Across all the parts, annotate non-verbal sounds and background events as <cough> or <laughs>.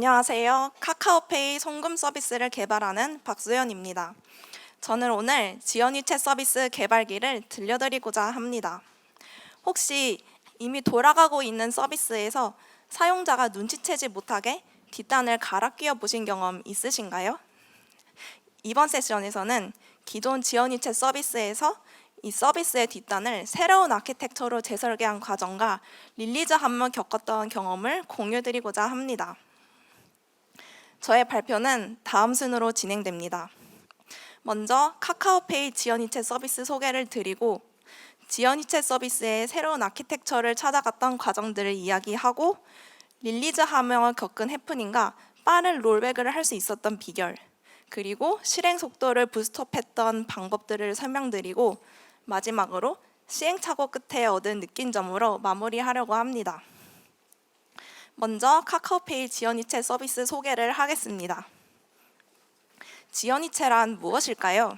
안녕하세요. 카카오페이 송금 서비스를 개발하는 박수연입니다. 저는 오늘 지연이체 서비스 개발기를 들려드리고자 합니다. 혹시 이미 돌아가고 있는 서비스에서 사용자가 눈치채지 못하게 뒷단을 갈아 끼워 보신 경험 있으신가요? 이번 세션에서는 기존 지연이체 서비스에서 이 서비스의 뒷단을 새로운 아키텍처로 재설계한 과정과 릴리즈 한번 겪었던 경험을 공유드리고자 합니다. 저의 발표는 다음 순으로 진행됩니다. 먼저 카카오페이 지연이체 서비스 소개를 드리고 지연이체 서비스의 새로운 아키텍처를 찾아갔던 과정들을 이야기하고 릴리즈 하명을 겪은 해프닝과 빠른 롤백을 할 수 있었던 비결 그리고 실행 속도를 부스트업했던 방법들을 설명드리고 마지막으로 시행착오 끝에 얻은 느낀 점으로 마무리하려고 합니다. 먼저 카카오페이 지연이체 서비스 소개를 하겠습니다. 지연이체란 무엇일까요?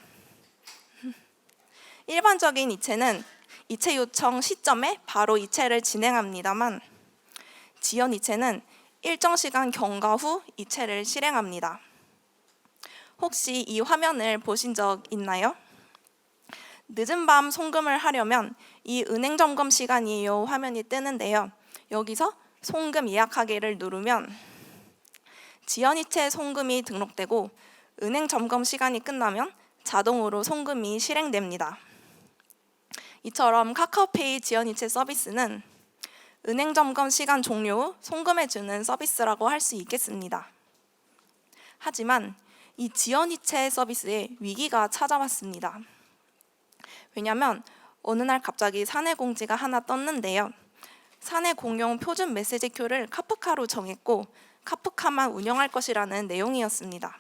<laughs> 일반적인 이체는 이체 요청 시점에 바로 이체를 진행합니다만 지연 이체는 일정 시간 경과 후 이체를 실행합니다. 혹시 이 화면을 보신 적 있나요? 늦은 밤 송금을 하려면 이 은행 점검 시간이에요 화면이 뜨는데요. 여기서 송금 예약하기를 누르면 지연이체 송금이 등록되고 은행 점검 시간이 끝나면 자동으로 송금이 실행됩니다. 이처럼 카카오페이 지연이체 서비스는 은행 점검 시간 종료 후 송금해 주는 서비스라고 할 수 있겠습니다. 하지만 이 지연이체 서비스에 위기가 찾아왔습니다. 왜냐하면 어느 날 갑자기 사내 공지가 하나 떴는데요. 사내 공용 표준 메시지 큐를 카프카로 정했고 카프카만 운영할 것이라는 내용이었습니다.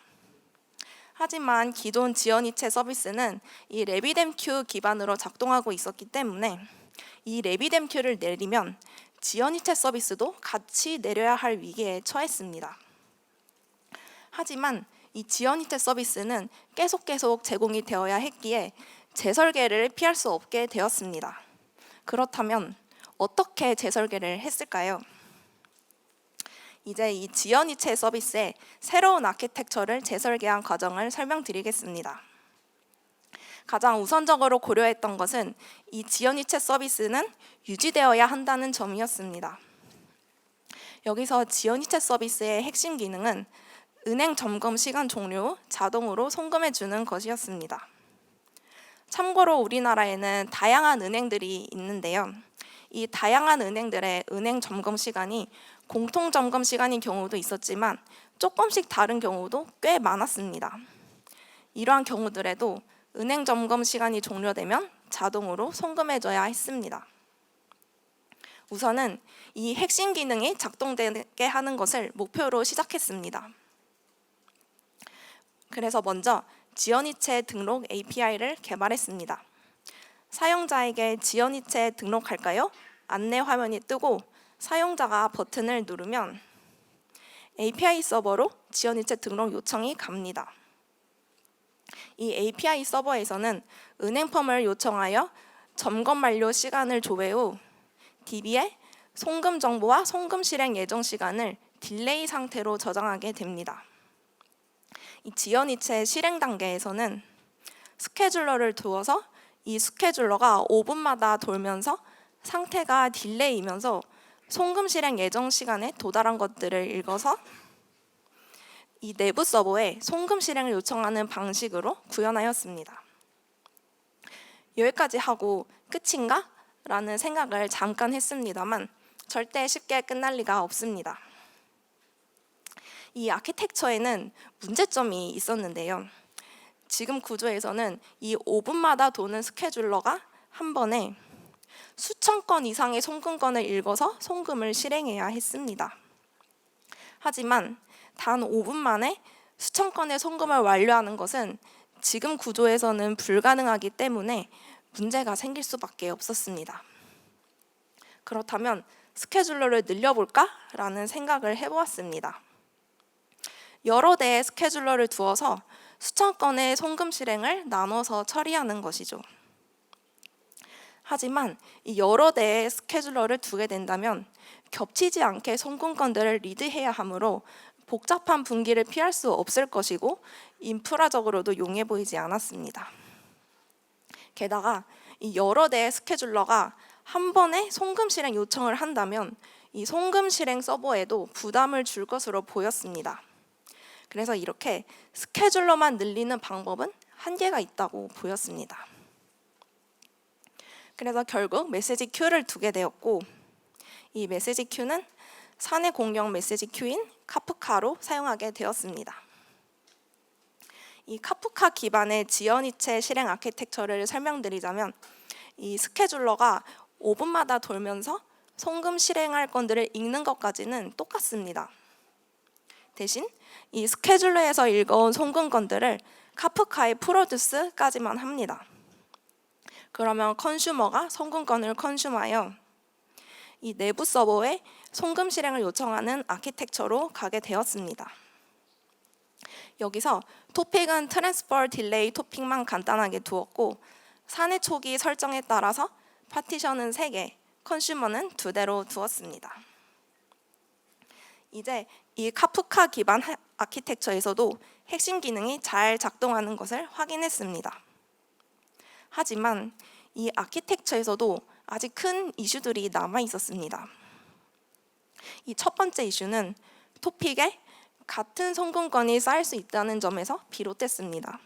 하지만 기존 지연이체 서비스는 이 레비뎀큐 기반으로 작동하고 있었기 때문에 이 레비뎀큐를 내리면 지연이체 서비스도 같이 내려야 할 위기에 처했습니다. 하지만 이 지연이체 서비스는 계속 계속 제공이 되어야 했기에 재설계를 피할 수 없게 되었습니다. 그렇다면 어떻게 재설계를 했을까요? 이제 이 지연이체 서비스의 새로운 아키텍처를 재설계한 과정을 설명드리겠습니다. 가장 우선적으로 고려했던 것은 이 지연이체 서비스는 유지되어야 한다는 점이었습니다. 여기서 지연이체 서비스의 핵심 기능은 은행 점검 시간 종료 후 자동으로 송금해 주는 것이었습니다. 참고로 우리나라에는 다양한 은행들이 있는데요. 이 다양한 은행들의 은행 점검 시간이 공통 점검 시간인 경우도 있었지만 조금씩 다른 경우도 꽤 많았습니다. 이러한 경우들에도 은행 점검 시간이 종료되면 자동으로 송금해줘야 했습니다. 우선은 이 핵심 기능이 작동되게 하는 것을 목표로 시작했습니다. 그래서 먼저 지연이체 등록 API를 개발했습니다. 사용자에게 지연이체 등록할까요? 안내 화면이 뜨고 사용자가 버튼을 누르면 API 서버로 지연이체 등록 요청이 갑니다. 이 API 서버에서는 은행 펌을 요청하여 점검 만료 시간을 조회 후 DB에 송금 정보와 송금 실행 예정 시간을 딜레이 상태로 저장하게 됩니다. 이 지연이체 실행 단계에서는 스케줄러를 두어서 이 스케줄러가 5분마다 돌면서 상태가 딜레이면서 송금 실행 예정 시간에 도달한 것들을 읽어서 이 내부 서버에 송금 실행을 요청하는 방식으로 구현하였습니다. 여기까지 하고 끝인가? 라는 생각을 잠깐 했습니다만 절대 쉽게 끝날 리가 없습니다. 이 아키텍처에는 문제점이 있었는데요. 지금 구조에서는 이 5분마다 도는 스케줄러가 한 번에 수천 건 이상의 송금건을 읽어서 송금을 실행해야 했습니다. 하지만 단 5분 만에 수천 건의 송금을 완료하는 것은 지금 구조에서는 불가능하기 때문에 문제가 생길 수밖에 없었습니다. 그렇다면 스케줄러를 늘려볼까라는 생각을 해보았습니다. 여러 대의 스케줄러를 두어서 수천 건의 송금 실행을 나눠서 처리하는 것이죠. 하지만 이 여러 대의 스케줄러를 두게 된다면 겹치지 않게 송금 건들을 리드해야 하므로 복잡한 분기를 피할 수 없을 것이고 인프라적으로도 용해 보이지 않았습니다. 게다가 이 여러 대의 스케줄러가 한 번에 송금 실행 요청을 한다면 이 송금 실행 서버에도 부담을 줄 것으로 보였습니다. 그래서 이렇게 스케줄러만 늘리는 방법은 한계가 있다고 보였습니다. 그래서 결국 메시지 큐를 두게 되었고 이 메시지 큐는 사내 공용 메시지 큐인 카프카로 사용하게 되었습니다. 이 카프카 기반의 지연이체 실행 아키텍처를 설명드리자면 이 스케줄러가 5분마다 돌면서 송금 실행할 건들을 읽는 것까지는 똑같습니다. 대신 이 스케줄러에서 읽어온 송금 건들을 카프카의 프로듀스까지만 합니다. 그러면 컨슈머가 송금건을 컨슈머하여 이 내부 서버에 송금 실행을 요청하는 아키텍처로 가게 되었습니다. 여기서 토픽은 트랜스퍼 딜레이 토픽만 간단하게 두었고 사내 초기 설정에 따라서 파티션은 3개, 컨슈머는 2대로 두었습니다. 이제 이 카프카 기반 하- 아키텍처에서도 핵심 기능이 잘 작동하는 것을 확인했습니다. 하지만 이 아키텍처에서도 아직 큰 이슈들이 남아 있었습니다. 이 첫 번째 이슈는 토픽에 같은 송금건이 쌓일 수 있다는 점에서 비롯됐습니다.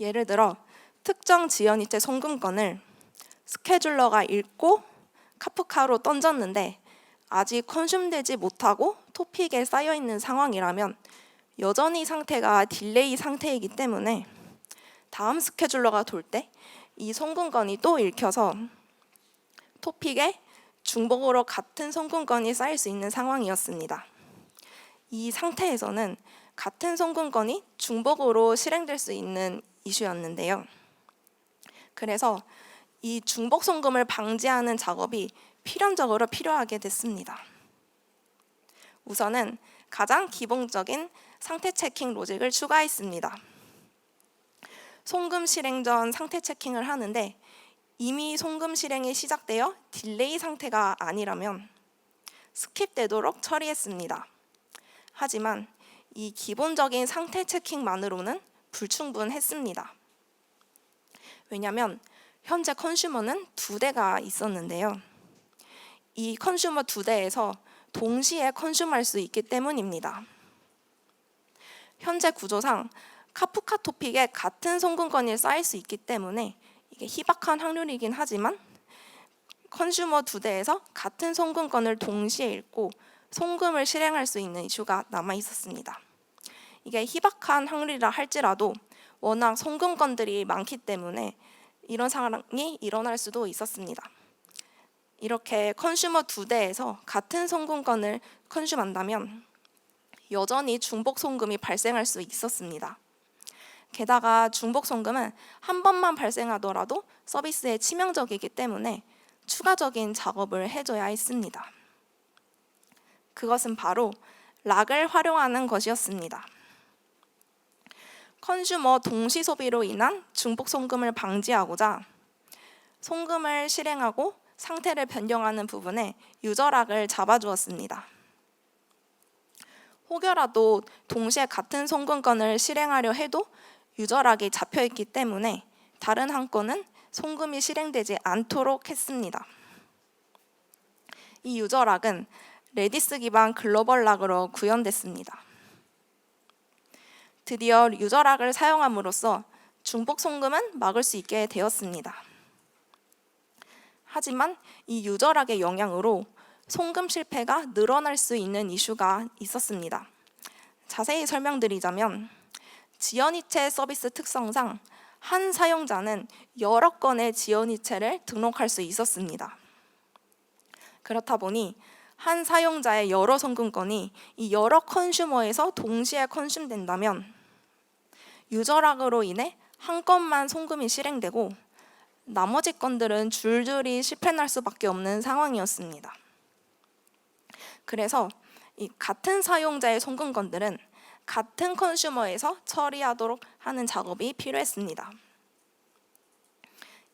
예를 들어 특정 지연이체 송금건을 스케줄러가 읽고 카프카로 던졌는데 아직 컨슘되지 못하고 토픽에 쌓여 있는 상황이라면 여전히 상태가 딜레이 상태이기 때문에 다음 스케줄러가 돌 때이 송금건이 또 읽혀서 토픽에 중복으로 같은 송금건이 쌓일 수 있는 상황이었습니다. 이 상태에서는 같은 송금건이 중복으로 실행될 수 있는 이슈였는데요. 그래서 이 중복 송금을 방지하는 작업이 필연적으로 필요하게 됐습니다. 우선은 가장 기본적인 상태 체킹 로직을 추가했습니다. 송금 실행 전 상태 체킹을 하는데 이미 송금 실행이 시작되어 딜레이 상태가 아니라면 스킵되도록 처리했습니다. 하지만 이 기본적인 상태 체킹만으로는 불충분했습니다. 왜냐하면 현재 컨슈머는 두 대가 있었는데요. 이 컨슈머 두 대에서 동시에 컨슈머할 수 있기 때문입니다. 현재 구조상 카프카 토픽에 같은 송금건이 쌓일 수 있기 때문에 이게 희박한 확률이긴 하지만 컨슈머 두 대에서 같은 송금건을 동시에 읽고 송금을 실행할 수 있는 이슈가 남아 있었습니다. 이게 희박한 확률이라 할지라도 워낙 송금건들이 많기 때문에 이런 상황이 일어날 수도 있었습니다. 이렇게 컨슈머 두 대에서 같은 송금건을 컨슈한다면 여전히 중복 송금이 발생할 수 있었습니다. 게다가 중복 송금은 한 번만 발생하더라도 서비스에 치명적이기 때문에 추가적인 작업을 해줘야 했습니다. 그것은 바로 락을 활용하는 것이었습니다. 컨슈머 동시 소비로 인한 중복 송금을 방지하고자 송금을 실행하고 상태를 변경하는 부분에 유저락을 잡아주었습니다. 혹여라도 동시에 같은 송금건을 실행하려 해도 유저락이 잡혀 있기 때문에 다른 한 건은 송금이 실행되지 않도록 했습니다. 이 유저락은 레디스 기반 글로벌 락으로 구현됐습니다. 드디어 유저락을 사용함으로써 중복 송금은 막을 수 있게 되었습니다. 하지만 이 유저락의 영향으로 송금 실패가 늘어날 수 있는 이슈가 있었습니다. 자세히 설명드리자면 지연이체 서비스 특성상 한 사용자는 여러 건의 지연이체를 등록할 수 있었습니다. 그렇다 보니 한 사용자의 여러 송금건이 이 여러 컨슈머에서 동시에 컨슘된다면 유저락으로 인해 한 건만 송금이 실행되고 나머지 건들은 줄줄이 실패날 수밖에 없는 상황이었습니다. 그래서 이 같은 사용자의 송금건들은 같은 컨슈머에서 처리하도록 하는 작업이 필요했습니다.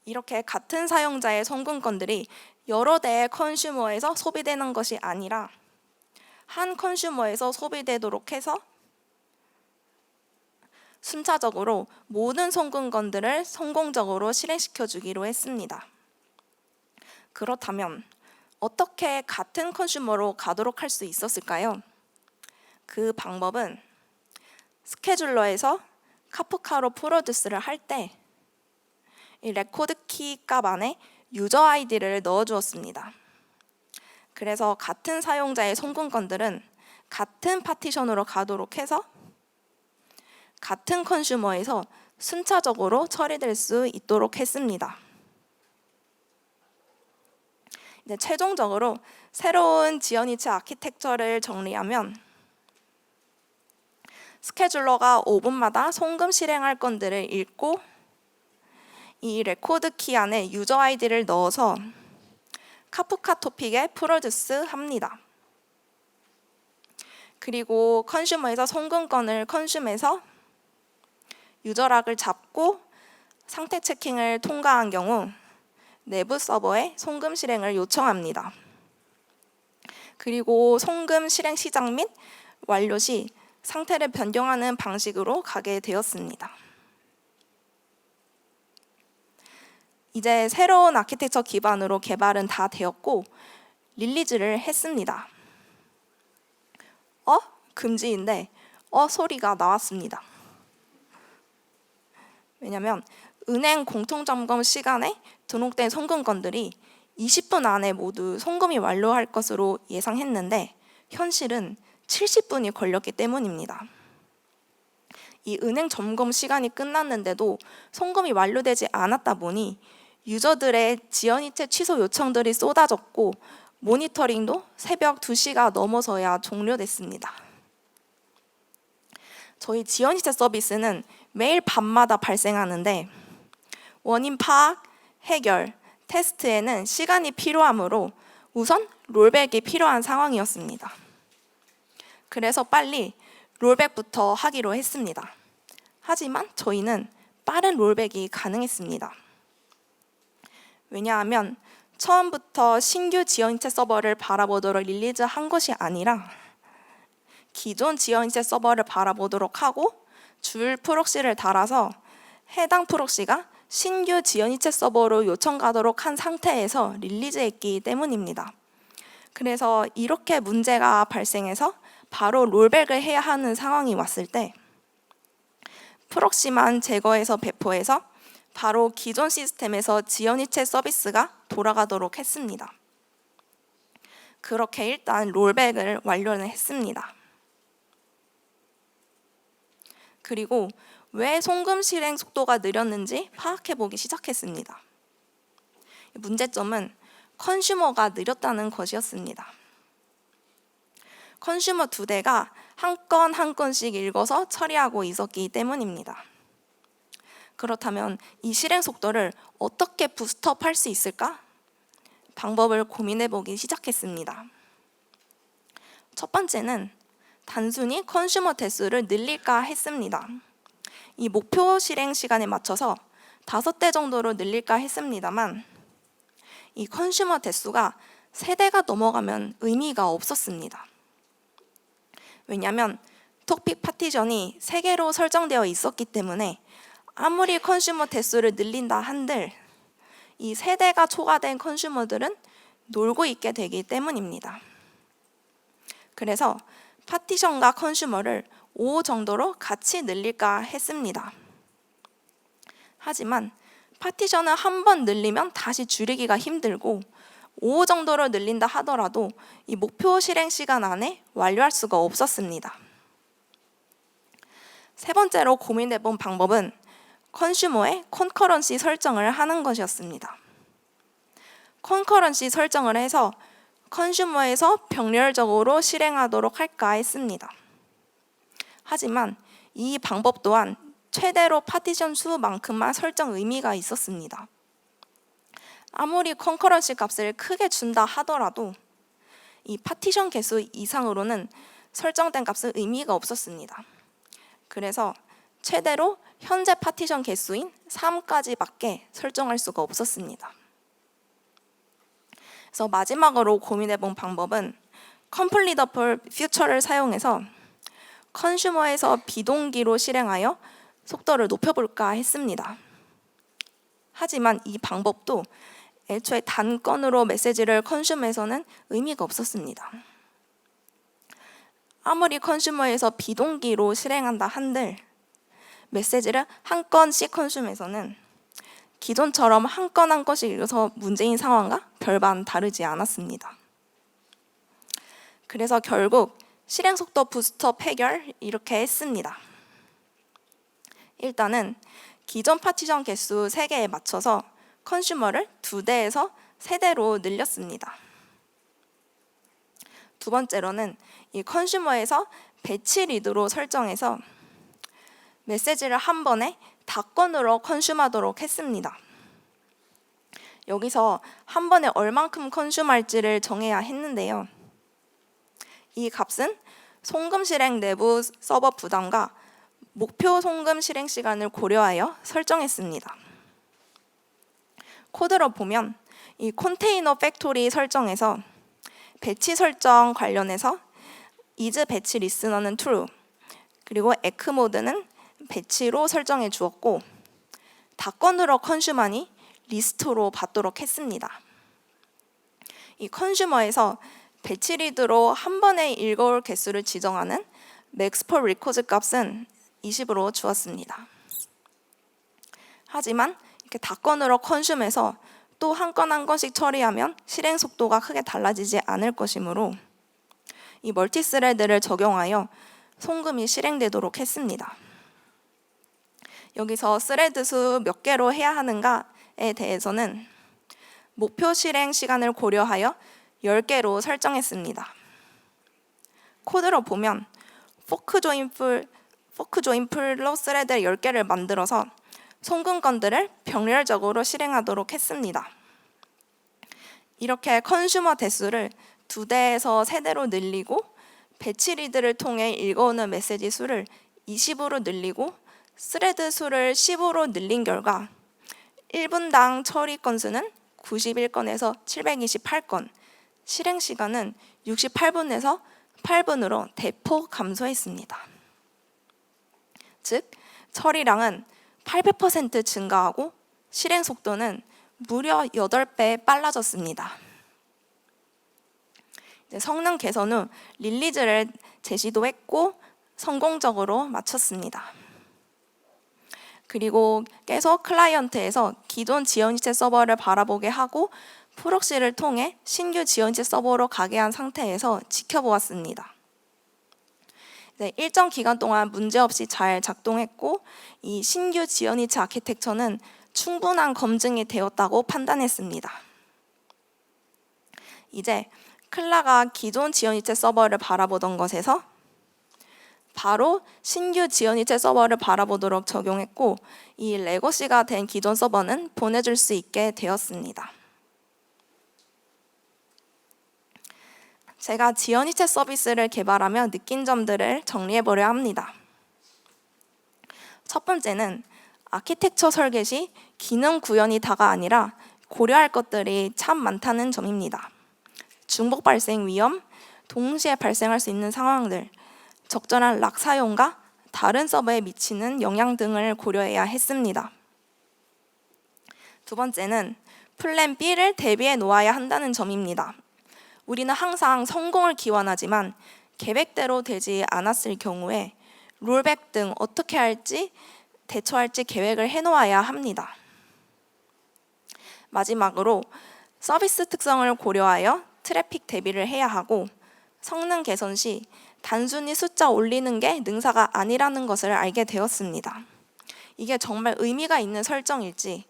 이렇게 같은 사용자의 송금건들이 여러 대의 컨슈머에서 소비되는 것이 아니라 한 컨슈머에서 소비되도록 해서 순차적으로 모든 송금건들을 성공적으로 실행시켜 주기로 했습니다. 그렇다면 어떻게 같은 컨슈머로 가도록 할 수 있었을까요? 그 방법은 스케줄러에서 카프카로 프로듀스를 할 때 이 레코드 키 값 안에 유저 아이디를 넣어 주었습니다. 그래서 같은 사용자의 송금건들은 같은 파티션으로 가도록 해서 같은 컨슈머에서 순차적으로 처리될 수 있도록 했습니다. 이제 최종적으로 새로운 지연이체 아키텍처를 정리하면 스케줄러가 5분마다 송금 실행할 건들을 읽고 이 레코드 키 안에 유저 아이디를 넣어서 카프카 토픽에 프로듀스 합니다. 그리고 컨슈머에서 송금건을 컨슈머에서 유저락을 잡고 상태 체킹을 통과한 경우 내부 서버에 송금 실행을 요청합니다. 그리고 송금 실행 시작 및 완료 시 상태를 변경하는 방식으로 가게 되었습니다. 이제 새로운 아키텍처 기반으로 개발은 다 되었고 릴리즈를 했습니다. 어? 금지인데 어 소리가 나왔습니다. 왜냐하면 은행 공통점검 시간에 등록된 송금건들이 20분 안에 모두 송금이 완료할 것으로 예상했는데 현실은 70분이 걸렸기 때문입니다. 이 은행 점검 시간이 끝났는데도 송금이 완료되지 않았다 보니 유저들의 지연이체 취소 요청들이 쏟아졌고 모니터링도 새벽 2시가 넘어서야 종료됐습니다. 저희 지연이체 서비스는 매일 밤마다 발생하는데 원인 파악, 해결, 테스트에는 시간이 필요하므로 우선 롤백이 필요한 상황이었습니다. 그래서 빨리 롤백부터 하기로 했습니다. 하지만 저희는 빠른 롤백이 가능했습니다. 왜냐하면 처음부터 신규 지연체 서버를 바라보도록 릴리즈한 것이 아니라 기존 지연체 서버를 바라보도록 하고 줄 프록시를 달아서 해당 프록시가 신규 지연이체 서버로 요청 가도록 한 상태에서 릴리즈했기 때문입니다. 그래서 이렇게 문제가 발생해서 바로 롤백을 해야 하는 상황이 왔을 때 프록시만 제거해서 배포해서 바로 기존 시스템에서 지연이체 서비스가 돌아가도록 했습니다. 그렇게 일단 롤백을 완료는 했습니다. 그리고 왜 송금 실행 속도가 느렸는지 파악해 보기 시작했습니다. 문제점은 컨슈머가 느렸다는 것이었습니다. 컨슈머 두 대가 한 건 한 건씩 읽어서 처리하고 있었기 때문입니다. 그렇다면 이 실행 속도를 어떻게 부스트업 할 수 있을까? 방법을 고민해 보기 시작했습니다. 첫 번째는 단순히 컨슈머 대수를 늘릴까 했습니다. 이 목표 실행 시간에 맞춰서 다섯 대 정도로 늘릴까 했습니다만 이 컨슈머 대수가 세 대가 넘어가면 의미가 없었습니다. 왜냐하면 톡픽 파티션이 세 개로 설정되어 있었기 때문에 아무리 컨슈머 대수를 늘린다 한들 이 세대가 초과된 컨슈머들은 놀고 있게 되기 때문입니다. 그래서 파티션과 컨슈머를 5 정도로 같이 늘릴까 했습니다. 하지만 파티션을 한 번 늘리면 다시 줄이기가 힘들고 5 정도로 늘린다 하더라도 이 목표 실행 시간 안에 완료할 수가 없었습니다. 세 번째로 고민해 본 방법은 컨슈머의 콘커런시 설정을 하는 것이었습니다. 콘커런시 설정을 해서 컨슈머에서 병렬적으로 실행하도록 할까 했습니다. 하지만 이 방법 또한 최대로 파티션 수만큼만 설정 의미가 있었습니다. 아무리 컨커런시 값을 크게 준다 하더라도 이 파티션 개수 이상으로는 설정된 값은 의미가 없었습니다. 그래서 최대로 현재 파티션 개수인 3까지밖에 설정할 수가 없었습니다. 그래서 마지막으로 고민해 본 방법은 컴플리더블 퓨처를 사용해서 컨슈머에서 비동기로 실행하여 속도를 높여볼까 했습니다. 하지만 이 방법도 애초에 단건으로 메시지를 컨슈머에서는 의미가 없었습니다. 아무리 컨슈머에서 비동기로 실행한다 한들 메시지를 한 건씩 컨슈머에서는 기존처럼 한 건 한 건씩 읽어서 문제인 상황과 별반 다르지 않았습니다. 그래서 결국 실행 속도 부스터 해결 이렇게 했습니다. 일단은 기존 파티션 개수 3개에 맞춰서 컨슈머를 2대에서 3대로 늘렸습니다. 두 번째로는 이 컨슈머에서 배치 리드로 설정해서 메시지를 한 번에 다건으로 컨슈머하도록 했습니다. 여기서 한 번에 얼만큼 컨슈머할지를 정해야 했는데요. 이 값은 송금 실행 내부 서버 부담과 목표 송금 실행 시간을 고려하여 설정했습니다. 코드로 보면 이 컨테이너 팩토리 설정에서 배치 설정 관련해서 is 배치 리스너는 true 그리고 에크 모드는 배치로 설정해 주었고 다건으로 컨슈머니 리스트로 받도록 했습니다. 이 컨슈머에서 배치 리드로 한 번에 읽어올 개수를 지정하는 맥스폴 리코즈 값은 20으로 주었습니다. 하지만 이렇게 다건으로 컨슘해서 또 한 건 한 건씩 처리하면 실행 속도가 크게 달라지지 않을 것이므로 이 멀티스레드를 적용하여 송금이 실행되도록 했습니다. 여기서 스레드 수 몇 개로 해야 하는가에 대해서는 목표 실행 시간을 고려하여 10개로 설정했습니다. 코드로 보면 포크 조인 풀 포크 조인 풀로 스레드 10개를 만들어서 송금건들을 병렬적으로 실행하도록 했습니다. 이렇게 컨슈머 대수를 두 대에서 세 대로 늘리고 배치 리드를 통해 읽어오는 메시지 수를 20으로 늘리고 스레드 수를 10으로 늘린 결과 1분당 처리 건수는 91건에서 728건, 실행 시간은 68분에서 8분으로 대폭 감소했습니다. 즉, 처리량은 800% 증가하고 실행 속도는 무려 8배 빨라졌습니다. 성능 개선 후 릴리즈를 제시도 했고 성공적으로 마쳤습니다. 그리고 계속 클라이언트에서 기존 지연이체 서버를 바라보게 하고 프록시를 통해 신규 지연이체 서버로 가게 한 상태에서 지켜보았습니다. 네, 일정 기간 동안 문제없이 잘 작동했고 이 신규 지연이체 아키텍처는 충분한 검증이 되었다고 판단했습니다. 이제 클라가 기존 지연이체 서버를 바라보던 것에서 바로 신규 지연이체 서버를 바라보도록 적용했고 이 레거시가 된 기존 서버는 보내줄 수 있게 되었습니다. 제가 지연이체 서비스를 개발하며 느낀 점들을 정리해 보려 합니다. 첫 번째는 아키텍처 설계 시 기능 구현이 다가 아니라 고려할 것들이 참 많다는 점입니다. 중복 발생 위험, 동시에 발생할 수 있는 상황들, 적절한 락 사용과 다른 서버에 미치는 영향 등을 고려해야 했습니다. 두 번째는 플랜 B를 대비해 놓아야 한다는 점입니다. 우리는 항상 성공을 기원하지만 계획대로 되지 않았을 경우에 롤백 등 어떻게 할지 대처할지 계획을 해놓아야 합니다. 마지막으로 서비스 특성을 고려하여 트래픽 대비를 해야 하고 성능 개선 시 단순히 숫자 올리는 게 능사가 아니라는 것을 알게 되었습니다. 이게 정말 의미가 있는 설정일지,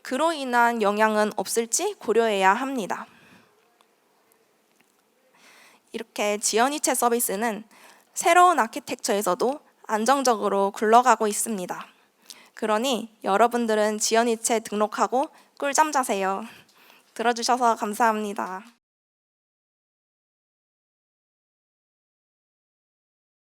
그로 인한 영향은 없을지 고려해야 합니다. 이렇게 지연이체 서비스는 새로운 아키텍처에서도 안정적으로 굴러가고 있습니다. 그러니 여러분들은 지연이체 등록하고 꿀잠 자세요. 들어주셔서 감사합니다.